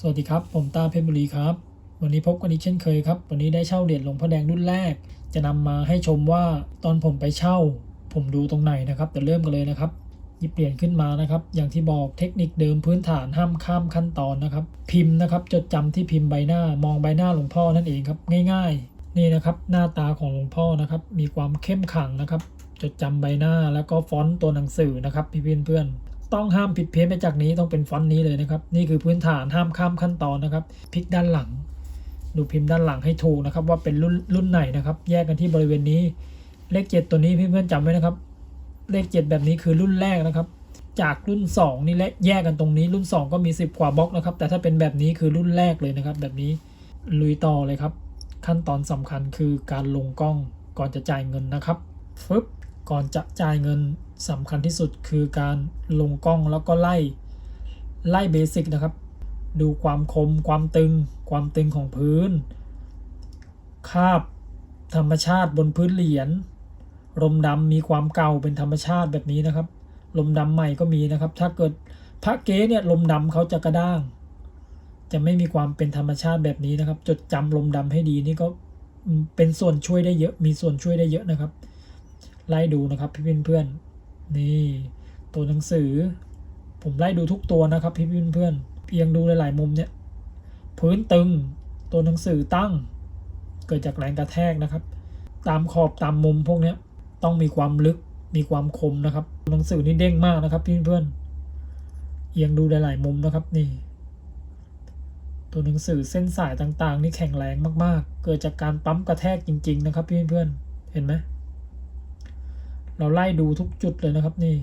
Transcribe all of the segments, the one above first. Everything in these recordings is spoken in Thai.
สวัสดีครับ ผมตาเพชรบุรีครับ วันนี้พบกันอีกเช่นเคยครับ วันนี้ได้เช่าเหรียญหลวงพ่อแดงรุ่นแรก จะนำมาให้ชมว่าตอนผมไปเช่า ผมดูตรงไหนนะครับเดี๋ยวเริ่มกันเลยนะครับหยิบเหรียญขึ้นมานะครับ อย่างที่บอกเทคนิคเดิมพื้นฐานห้ามข้ามขั้นตอนนะครับ พิมพ์นะครับ จดจำที่พิมพ์ใบหน้ามองใบหน้าหลวงพ่อนั่นเองครับง่ายๆ นี่นะครับหน้าตาของหลวงพ่อนะครับ มีความเข้มขังนะครับ จดจำใบหน้าแล้วก็ฟอนต์ตัวหนังสือนะครับพี่เพื่อนๆ ต้องห้ามผิดเพี้ยนไปจากนี้ต้องเป็นฟอนต์นี้เลยนะครับ นี่คือพื้นฐานห้ามข้ามขั้นตอนนะครับพลิกด้านหลัง ดูพิมพ์ด้านหลังให้ถูกนะครับ ว่าเป็นรุ่นรุ่นไหนนะครับ แยกกันที่บริเวณนี้ เลขเจ็ดตัวนี้เพื่อนๆจำไว้นะครับ เลขเจ็ดแบบนี้คือรุ่นแรกนะครับ จากรุ่น 2 นี่และแยกกันตรงนี้ รุ่น 2 ก็มี 10 กว่าบล็อกนะครับ แต่ถ้าเป็นแบบนี้คือรุ่นแรกเลยนะครับ แบบนี้ลุยต่อเลยครับ ขั้นตอนสำคัญคือการลงกล้องก่อนจะจ่ายเงินนะครับฟึบก่อนจะจ่ายเงิน สำคัญที่สุดคือการลงกล้องแล้วก็ไล่ไล่เบสิกนะครับ ดูความคม ความตึง ความตึงของพื้น คาบธรรมชาติบนพื้นเหรียญลมดำมีความเก่าเป็นธรรมชาติแบบนี้นะครับ ลมดำใหม่ก็มีนะครับ ถ้าเกิดพระเก๊เนี่ยลมดำเขาจะกระด้าง จะไม่มีความเป็นธรรมชาติแบบนี้นะครับ จดจำลมดำให้ดีนี่ก็เป็นส่วนช่วยได้เยอะ มีส่วนช่วยได้เยอะนะครับ ไล่ดูนะครับพี่เพื่อนๆ นี่ตัวหนังสือ ผมไล่ดูทุกตัวนะครับพี่เพื่อนเพียงดูหลายๆมุมเนี่ย พื้นตึงตัวหนังสือตั้ง เกิดจากแรงกระแทกนะครับ ตามขอบตามมุมพวกนี้ต้องมีความลึกมีความคมนะครับ หนังสือนี่เด้งมากนะครับพี่เพื่อนเอียงดูหลายๆมุมนะครับนี่ตัวหนังสือเส้นสายต่างๆ นี่แข็งแรงมากๆ เกิดจากการปั๊มกระแทกจริง ๆ นะครับพี่เพื่อนๆเห็นไหม เราไล่ดูทุกจุดเลยนะครับนี่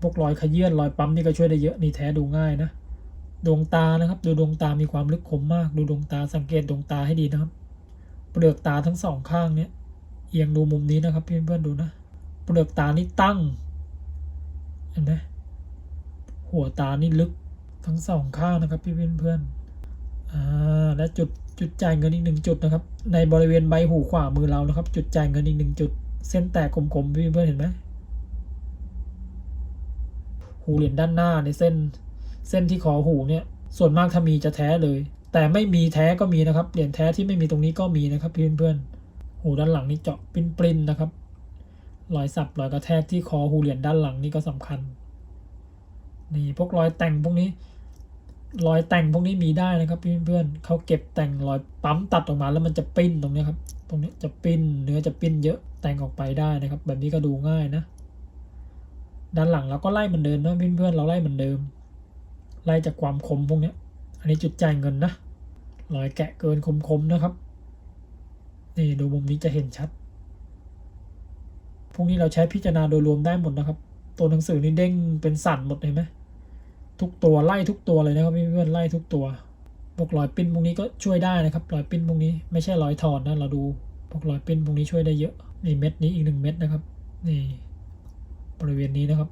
พวกรอยขยื่นรอยปั๊มนี่ก็ช่วยได้เยอะนี่แท้ดูง่ายนะดวงตานะครับ ดูดวงตามีความลึกคมมาก ดูดวงตาสังเกตดวงตาให้ดีนะครับ เปลือกตาทั้งสองข้างเนี่ยเอียงดูมุมนี้นะครับเพื่อนๆดูนะเปลือกตานี่ตั้งเห็นไหมหัวตานี่ลึกทั้งสองข้างนะครับพี่เพื่อนๆอ่าและจุดจุดจ่ายเงินอีกหนึ่งจุดนะครับ ในบริเวณใบหูขวามือเรานะครับ จุดจ่ายเงินอีกหนึ่งจุด เส้นแตกคมๆพี่เพื่อนเห็นไหมหูเหรียญด้านหน้าในเส้น เส้นที่คอหูเนี่ย ส่วนมากถ้ามีจะแท้เลย แต่ไม่มีแท้ก็มีนะครับ เหรียญแท้ที่ไม่มีตรงนี้ก็มีนะครับพี่เพื่อนหูด้านหลังนี่เจาะปริ้นปรินนะครับรอยสับรอยกระแทกที่คอหูเหรียญด้านหลังนี่ก็สำคัญ นี่พวกรอยแต่งพวกนี้ รอยแต่งพวกนี้มีได้นะครับเพื่อนๆเขาเก็บแต่งรอยปั๊มตัดออกมาแล้วมันจะปิ้นตรงนี้ครับ ตรงนี้จะปิ้นเนื้อจะปิ้นเยอะ แต่งออกไปได้นะครับ แบบนี้ก็ดูง่ายนะ ด้านหลังเราก็ไล่เหมือนเดิมนะเพื่อนๆเราไล่เหมือนเดิม ไล่จากความคมพวกนี้อันนี้จุดจ่ายเงินนะรอยแกะเกินคมๆนะครับ นี่ดูมุมนี้จะเห็นชัด พวกนี้เราใช้พิจารณาโดยรวมได้หมดนะครับ ตัวหนังสือนี่เด้งเป็นสั่นหมดเห็นไหมทุกตัวไล่ทุกตัวเลยนะครับเพื่อนๆไล่ทุกตัวพวกรอยปิ้นพวกนี้ก็ช่วยได้นะครับรอยปิ้นพวกนี้ไม่ใช่รอยถอดนะเราดู พวกรอยเปิ้นพวกนี้ช่วยได้เยอะนี่เม็ดนี้อีกหนึ่งเม็ดนะครับนี่บริเวณนี้นะครับ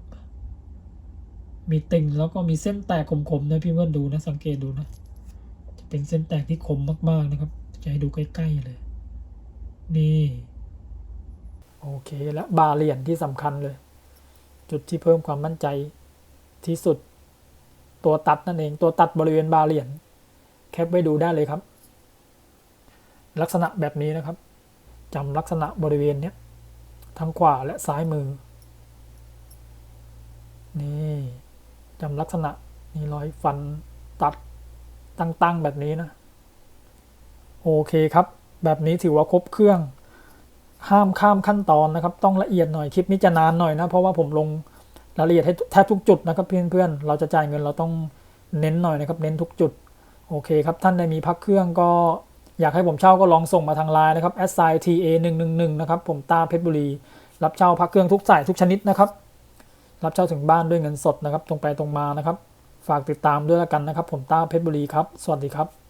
มีติ่งแล้วก็มีเส้นแตกคมๆนะพี่เพื่อนดูนะสังเกตดูนะจะเป็นเส้นแตกที่คมมากๆนะครับ จะให้ดูใกล้ๆเลย นี่โอเคและบาเหรียญที่สำคัญเลย จุดที่เพิ่มความมั่นใจที่สุด ตัวตัดนั่นเองตัวตัดบริเวณบาเหรียญแคปไว้ดูได้เลยครับ ลักษณะแบบนี้นะครับ จำลักษณะบริเวณเนี้ยทั้งขวาและซ้ายมือ นี่จำลักษณะนี่รอยฟันตัดตั้งๆแบบนี้นะ โอเคครับ แบบนี้ถือว่าครบเครื่อง ห้ามข้ามขั้นตอนนะครับ ต้องละเอียดหน่อยคลิปนี้จะนานหน่อยนะ เพราะว่าผมลงรายละเอียดให้แทบทุกจุดนะครับเพื่อนๆเราจะจ่ายเงินเราต้องเน้นหน่อยนะครับ เน้นทุกจุด โอเคครับ ท่านใดมีพักเครื่องก็ อยากให้ผมเช่าก็ลองส่งมาทางไลน์นะครับ s i t a 1 1 1นะครับผมตาเพชรบุรี รับเช่าพักเครื่องทุกสายทุกชนิดนะครับ รับเช่าถึงบ้านด้วยเงินสดนะครับ ตรงไปตรงมานะครับ ฝากติดตามด้วยแล้วกันนะครับ ผมตาเพชรบุรีครับ สวัสดีครับ